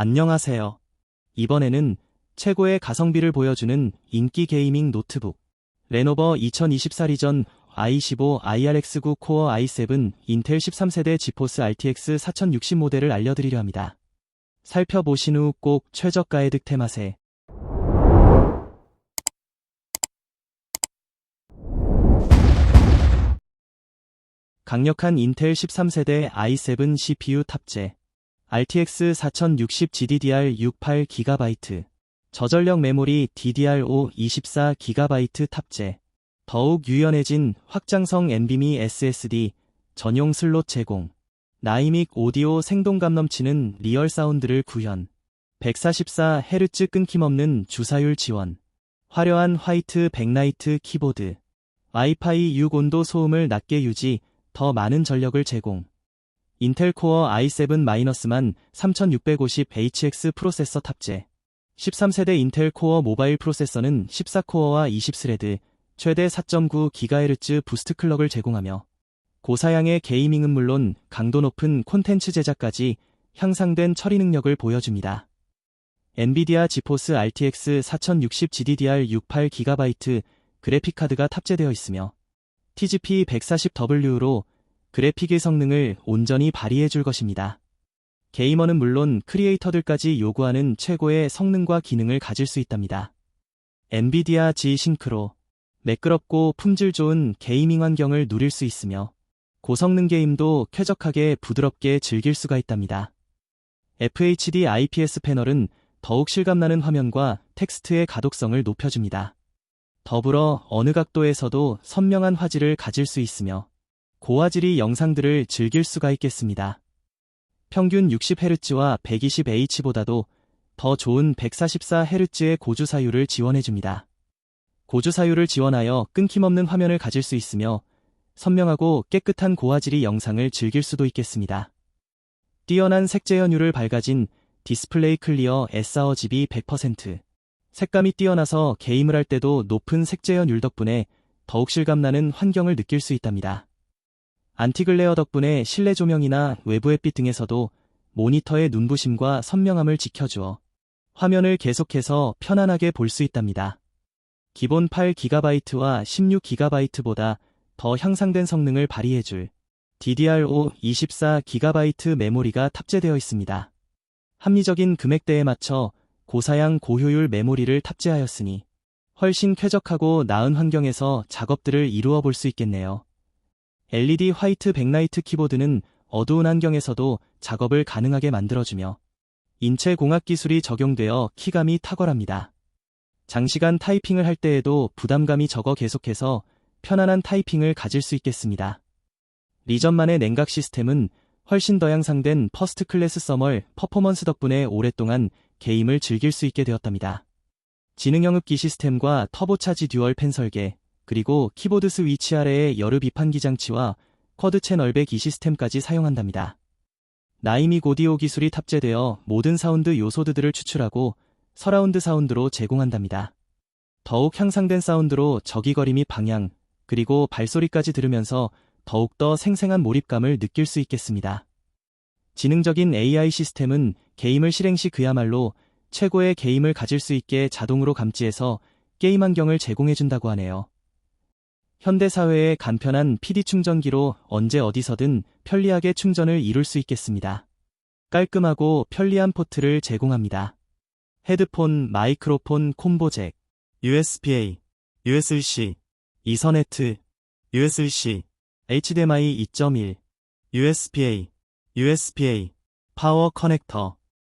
안녕하세요. 이번에는 최고의 가성비를 보여주는 인기 게이밍 노트북 레노버 2024 리전 i15 IRX9 코어 i7 인텔 13세대 지포스 RTX 4060 모델을 알려드리려 합니다. 살펴보신 후 꼭 최저가의 득템하세. 강력한 인텔 13세대 i7 CPU 탑재 RTX 4060 GDDR6 8GB 저전력 메모리 DDR5 24GB 탑재 더욱 유연해진 확장성 NVMe SSD 전용 슬롯 제공 나이믹 오디오 생동감 넘치는 리얼 사운드를 구현 144Hz 끊김없는 주사율 지원 화려한 화이트 백라이트 키보드 와이파이 6 온도 소음을 낮게 유지 더 많은 전력을 제공 인텔 코어 i7-만 3650HX 프로세서 탑재 13세대 인텔 코어 모바일 프로세서는 14코어와 20스레드 최대 4.9GHz 부스트 클럭을 제공하며 고사양의 게이밍은 물론 강도 높은 콘텐츠 제작까지 향상된 처리 능력을 보여줍니다. 엔비디아 지포스 RTX 4060 GDDR6 8GB 그래픽카드가 탑재되어 있으며 TGP 140W로 그래픽의 성능을 온전히 발휘해 줄 것입니다. 게이머는 물론 크리에이터들까지 요구하는 최고의 성능과 기능을 가질 수 있답니다. 엔비디아 G 싱크로 매끄럽고 품질 좋은 게이밍 환경을 누릴 수 있으며 고성능 게임도 쾌적하게 부드럽게 즐길 수가 있답니다. FHD IPS 패널은 더욱 실감나는 화면과 텍스트의 가독성을 높여줍니다. 더불어 어느 각도에서도 선명한 화질을 가질 수 있으며 고화질의 영상들을 즐길 수가 있겠습니다. 평균 60Hz와 120H보다도 더 좋은 144Hz의 고주 사율을 지원해줍니다. 고주 사율을 지원하여 끊김없는 화면을 가질 수 있으며 선명하고 깨끗한 고화질의 영상을 즐길 수도 있겠습니다. 뛰어난 색재현율을 밝아진 디스플레이 클리어 SRGB 100% 색감이 뛰어나서 게임을 할 때도 높은 색재현율 덕분에 더욱 실감나는 환경을 느낄 수 있답니다. 안티글레어 덕분에 실내 조명이나 외부 햇빛 등에서도 모니터의 눈부심과 선명함을 지켜주어 화면을 계속해서 편안하게 볼 수 있답니다. 기본 8GB와 16GB보다 더 향상된 성능을 발휘해줄 DDR5 24GB 메모리가 탑재되어 있습니다. 합리적인 금액대에 맞춰 고사양 고효율 메모리를 탑재하였으니 훨씬 쾌적하고 나은 환경에서 작업들을 이루어 볼 수 있겠네요. LED 화이트 백라이트 키보드는 어두운 환경에서도 작업을 가능하게 만들어주며 인체 공학 기술이 적용되어 키감이 탁월합니다. 장시간 타이핑을 할 때에도 부담감이 적어 계속해서 편안한 타이핑을 가질 수 있겠습니다. 리전만의 냉각 시스템은 훨씬 더 향상된 퍼스트 클래스 서멀 퍼포먼스 덕분에 오랫동안 게임을 즐길 수 있게 되었답니다. 지능형 흡기 시스템과 터보차지 듀얼 펜 설계, 그리고 키보드 스위치 아래에 여르 비판기 장치와 쿼드 채널 102 시스템까지 사용한답니다. 나이미 고디오 기술이 탑재되어 모든 사운드 요소드들을 추출하고 서라운드 사운드로 제공한답니다. 더욱 향상된 사운드로 저기거리 및 방향, 그리고 발소리까지 들으면서 더욱더 생생한 몰입감을 느낄 수 있겠습니다. 지능적인 AI 시스템은 게임을 실행 시 그야말로 최고의 게임을 가질 수 있게 자동으로 감지해서 게임 환경을 제공해준다고 하네요. 현대사회의 간편한 PD 충전기로 언제 어디서든 편리하게 충전을 이룰 수 있겠습니다. 깔끔하고 편리한 포트를 제공합니다. 헤드폰, 마이크로폰, 콤보잭, USB-A, USB-C, 이서네트, USB-C, HDMI 2.1, USB-A, USB-A, 파워 커넥터,